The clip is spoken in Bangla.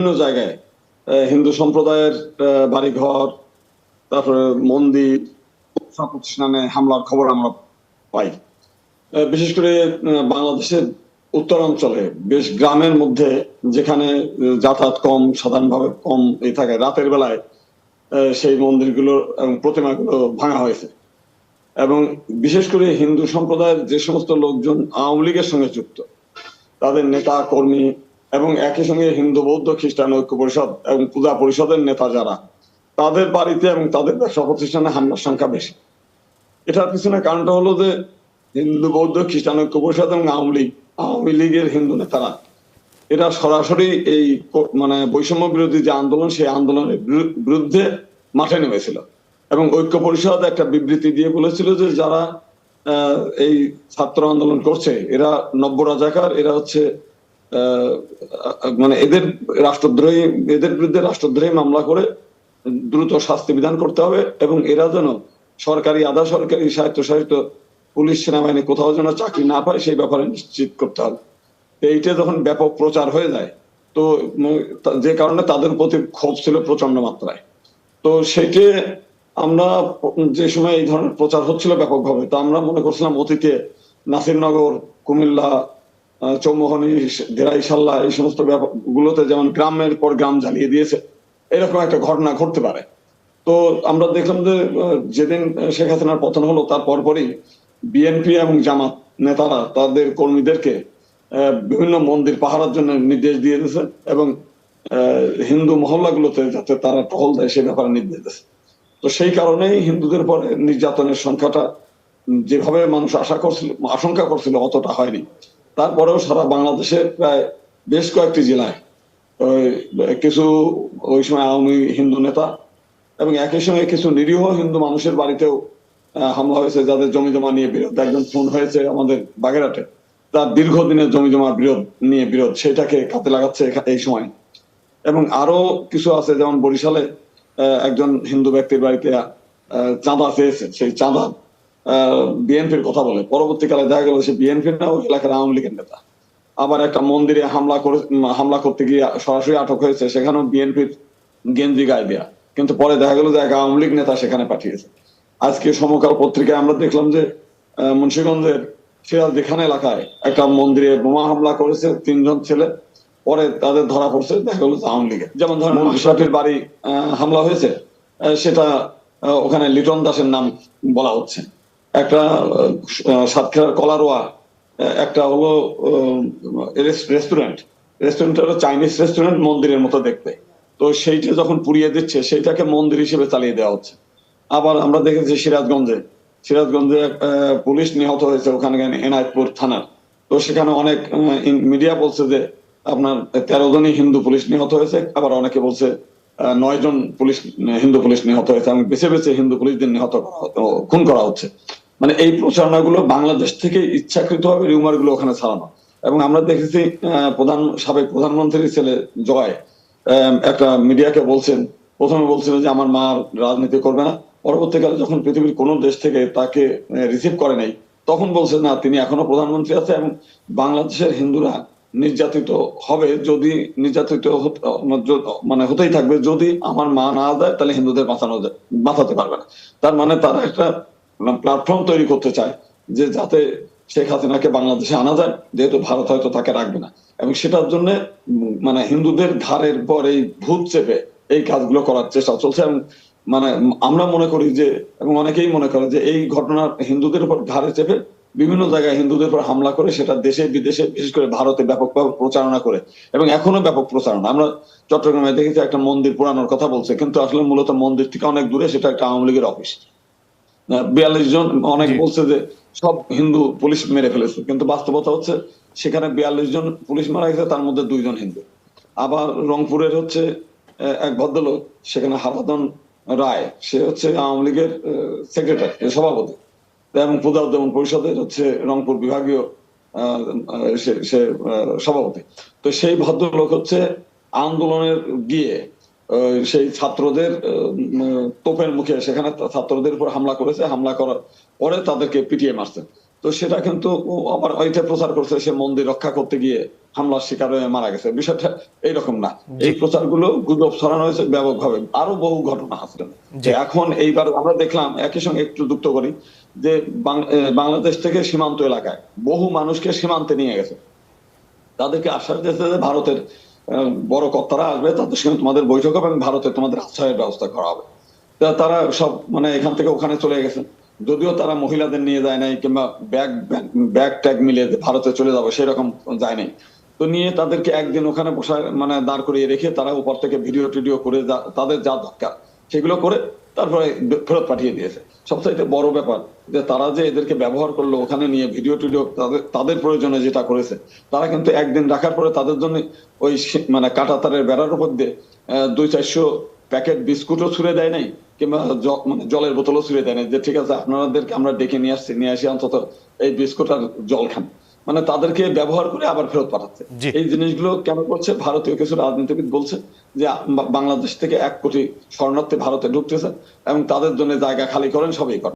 বিভিন্ন জায়গায় হিন্দু সম্প্রদায়ের বাড়িঘর, তারপরে মন্দির প্রতিষ্ঠানে হামলার খবর আমরা পাই। বিশেষ করে বাংলাদেশের উত্তরাঞ্চলে বেশ গ্রামের মধ্যে যেখানে যাতায়াত কম, সাধারণভাবে কম এই থাকে, রাতের বেলায় সেই মন্দিরগুলো এবং প্রতিমাগুলো ভাঙা হয়েছে। এবং বিশেষ করে হিন্দু সম্প্রদায়ের যে সমস্ত লোকজন আওয়ামী লীগের সঙ্গে যুক্ত, তাদের নেতা, কর্মী এবং একই সঙ্গে হিন্দু, বৌদ্ধ, খ্রিস্টান, ঐক্য পরিষদ এবং পূজা পরিষদের নেতা যারা, তাদের বাড়িতে এবং তাদের ব্যবসা প্রতিষ্ঠানে হামলার সংখ্যা বেশি। এটার পিছনে কারণটা হলো যে হিন্দু, বৌদ্ধ, খ্রিস্টান, ঐক্য পরিষদ এবং আওয়ামী লীগ, আওয়ামী লীগের হিন্দু নেতারা, এরা সরাসরি এই মানে বৈষম্য বিরোধী যে আন্দোলন, সেই আন্দোলনের বিরু- বিরুদ্ধে মাঠে নেমেছিল। এবং ঐক্য পরিষদ একটা বিবৃতি দিয়ে বলেছিল যে যারা এই ছাত্র আন্দোলন করছে, এরা নব্য রাজাকার, এরা হচ্ছে মানে এদের রাষ্ট্রদ্রোহী, এদের বিরুদ্ধে রাষ্ট্রদ্রোহী মামলা করে দ্রুত শাস্তি বিধান করতে হবে এবং এরা যেন সরকারি, আধা সরকারি স্বায়ত্তশাসিত পুলিশ, সেনাবাহিনী কোথাও যেন চাকরি না পায়, সেই ব্যাপারে নিশ্চিত করতে হবে। এইটা যখন ব্যাপক প্রচার হয়ে যায়, তো যে কারণে তাদের প্রতি ক্ষোভ ছিল প্রচণ্ড মাত্রায়। তো সেটি আমরা যে সময় এই ধরনের প্রচার হচ্ছিল ব্যাপকভাবে, তা আমরা মনে করছিলাম অতীতে নাসিরনগর, কুমিল্লা চৌমোহনী দেরাইশাল্লা এই সমস্ত গুলোতে যেমন গ্রামের পর গ্রাম জ্বালিয়ে দিয়েছে, এরকম একটা ঘটনা ঘটতে পারে। তো আমরা দেখলাম যে যেদিন শেখ হাসিনার পতন হলো, তার পরপরই বিএনপি এবং জামাত নেতারা তাদের কর্মীদেরকে বিভিন্ন মন্দির পাহারার জন্য নির্দেশ দিয়ে দিয়েছে এবং হিন্দু মহল্লাগুলোতে যাতে তারা টহল দেয় সে ব্যাপারে নির্দেশ দিয়েছে। তো সেই কারণেই হিন্দুদের পরে নির্যাতনের সংখ্যাটা যেভাবে মানুষ আশা করছিল, আশঙ্কা করছিল, অতটা হয়নি। তারপরেও সারা বাংলাদেশের প্রায় বেশ কয়েকটি জেলায় ওই কিছু ওই সময় আওয়ামী হিন্দু নেতা এবং একই সঙ্গে কিছু নিরীহ হিন্দু মানুষের বাড়িতেও হামলা হয়েছে যাদের জমি জমা নিয়ে বিরোধ। একজন ফোন হয়েছে আমাদের বাগেরহাটে। তার দীর্ঘদিনের জমি জমা বিরোধ নিয়ে বিরোধ, সেটাকে কাতে লাগাচ্ছে এই সময়। এবং আরও কিছু আছে, যেমন বরিশালে একজন হিন্দু ব্যক্তির বাড়িতে চাঁদা চেয়েছে। সেই চাঁদা বিএনপির কথা বলে। পরবর্তীকালে দেখা গেল সে বিএনপির না ওই এলাকার আওয়ামী লীগের নেতা। আবার একটা মন্দিরে হামলা করে হামলা করতে গিয়ে সরাসরি আটক হয়েছে সেখানেও বিএনপির গেঞ্জি গায়ে দেয়া। কিন্তু পরে দেখা গেল যে এক আওয়ামী লীগ নেতা সেখানে পাঠিয়েছে। আজকে সমকাল পত্রিকায় আমরা দেখলাম যে মুন্সিগঞ্জের সিরাজদি খান এলাকায় একটা মন্দিরে বোমা হামলা করেছে তিনজন ছেলে। পরে তাদের ধরা পড়ছে দেখা গেল যে আওয়ামী লীগের। যেমন ধরেন মুন্সিপাটির বাড়ি আহ, হামলা হয়েছে সেটা ওখানে লিটন দাসের নাম বলা হচ্ছে। একটা সাতক্ষীরার কলারোয়া একটা হলো রেস্টুরেন্ট। রেস্টুরেন্টটা হলো চাইনিজ রেস্টুরেন্ট, মন্দিরের মতো দেখতে। তো সেইটা যখন পুড়িয়ে দিচ্ছে, সেইটাকে মন্দির হিসেবে চালিয়ে দেওয়া হচ্ছে। আবার আমরা দেখেছি সিরাজগঞ্জে। সিরাজগঞ্জে পুলিশ নিহত হয়েছে ওখানে এনায়তপুর থানার। তো সেখানে অনেক মিডিয়া বলছে যে আপনার তেরো জনই হিন্দু পুলিশ নিহত হয়েছে। আবার অনেকে বলছে নয় জন পুলিশ, হিন্দু পুলিশ নিহত হয়েছে এবং বেছে বেছে হিন্দু পুলিশদের নিহত খুন করা হচ্ছে। মানে এই প্রচারণাগুলো বাংলাদেশ থেকে ইচ্ছাকৃতভাবে রিউমারগুলো ওখানে ছাড়ানো। এবং আমরা দেখেছি প্রধান, সাবেক প্রধানমন্ত্রীর ছেলে জয় একটা মিডিয়াকে বলছেন, প্রথমে বলছিল যে আমার মা রাজনীতি করবে না। পরবর্তীকালে যখন পৃথিবীর কোন দেশ থেকে তাকে রিসিভ করে নাই, তখন বলছে, না, তিনি এখনও প্রধানমন্ত্রী আছে এবং বাংলাদেশের হিন্দুরা নির্যাতিত হবে যদি নির্যাতিত মানে হতেই থাকবে। যদি আমার মা না দেয়, তাহলে হিন্দুদের বাঁচানো যায়, বাঁচাতে পারবে না। তার মানে তারা একটা প্ল্যাটফর্ম তৈরি করতে চায় যে যাতে শেখ হাসিনাকে বাংলাদেশে আনা যায়, যেহেতু ভারত হয়তো তাকে রাখবে না। এবং সেটার জন্য মানে হিন্দুদের ঘাড়ের পর এই ভূত চেপে এই কাজগুলো করার চেষ্টা চলছে। এবং মানে আমরা মনে করি যে, এবং অনেকেই মনে করে যে এই ঘটনা হিন্দুদের উপর ঘাড়ে চেপে বিভিন্ন জায়গায় হিন্দুদের উপর হামলা করে সেটা দেশে বিদেশে বিশেষ করে ভারতে ব্যাপকভাবে প্রচারণা করে এবং এখনও ব্যাপক প্রচারণা। আমরা চট্টগ্রামে দেখেছি একটা মন্দির পোড়ানোর কথা বলছে কিন্তু আসলে মূলত মন্দির থেকে অনেক দূরে সেটা একটা আওয়ামী লীগের অফিস। বিয়াল্লিশ জন অনেক বলছে যে সব হিন্দু পুলিশ মেরে ফেলেছে কিন্তু বাস্তবতা হচ্ছে সেখানে বিয়াল্লিশ জন পুলিশ মারা গেছে তার মধ্যে দুইজন হিন্দু। আবার রংপুরের হচ্ছে এক ভদ্রলোক সেখানে হারাদন রায় সে হচ্ছে আওয়ামী লীগের সেক্রেটারি সভাপতি। এবং পূজা উদ্যাপন পরিষদের হচ্ছে রংপুর বিভাগীয় সে- সভাপতি। তো সেই ভদ্রলোক হচ্ছে আন্দোলনের গিয়ে সেই ছাত্রদের তোপের মুখে সেখানে ছাত্রদের উপর হামলা করেছে। হামলা করার পরে তাদেরকে পিটিয়ে মারছে। তো সেটা কিন্তু আবার ওইটা প্রচার করছে সে মন্দির রক্ষা করতে গিয়ে হামলার শিকার হয়ে মারা গেছে। বিষয়টা এইরকম না। এই প্রচারগুলো গুজব ছড়ানো হয়েছে ব্যাপকভাবে। আরও বহু ঘটনা আছে। এখন এইবার আমরা দেখলাম একই সঙ্গে একটু যুক্ত করি যে বাংলাদেশ থেকে সীমান্ত এলাকায় বহু মানুষকে সীমান্তে নিয়ে গেছে। তাদেরকে আশ্বাস দিয়েছে যে ভারতের বড় কর্তারা আসবে, তাদের সঙ্গে তোমাদের বৈঠক হবে এবং ভারতে তোমাদের আশ্রয়ের ব্যবস্থা করা হবে। তারা সব মানে এখান থেকে ওখানে চলে গেছে। যদিও তারা মহিলাদের নিয়ে যায় নাই কিংবা ব্যাগ ব্যাগ ট্যাগ মিলে ভারতে চলে যাবে সেরকম যায় নাই। তো নিয়ে তাদেরকে একদিন ওখানে বসায় মানে দাঁড় করিয়ে রেখে তারা উপর থেকে ভিডিও টিডিও করে তাদের যা দরকার সেগুলো করে তারপরে ফেরত পাঠিয়ে দিয়েছে। সবচাইতে বড় ব্যাপার যে তারা যে এদেরকে ব্যবহার করল ওখানে নিয়ে ভিডিও টিডিও তাদের তাদের প্রয়োজনে যেটা করেছে, তারা কিন্তু একদিন রাখার পরে তাদের জন্য ওই মানে কাটা তারের বেড়ার উপর দিয়ে দুই চারশো প্যাকেট বিস্কুটও ছুড়ে দেয় নাই, কিংবা মানে জলের বোতলও ছুড়ে দেয় নাই, যে ঠিক আছে আপনাদেরকে আমরা ডেকে নিয়ে আসছি, নিয়ে আসি অন্তত এই বিস্কুট আর জল খান। মানে তাদেরকে ব্যবহার করে আবার ফেরত পাঠাচ্ছে। এই জিনিসগুলো কেন করছে? ভারতীয় কিছু রাজনীতিবিদ বলছে যে বাংলাদেশ থেকে এক কোটি শরণার্থী ভারতে ঢুকতেছে এবং তাদের জন্য জায়গা খালি করেন সবই করেন।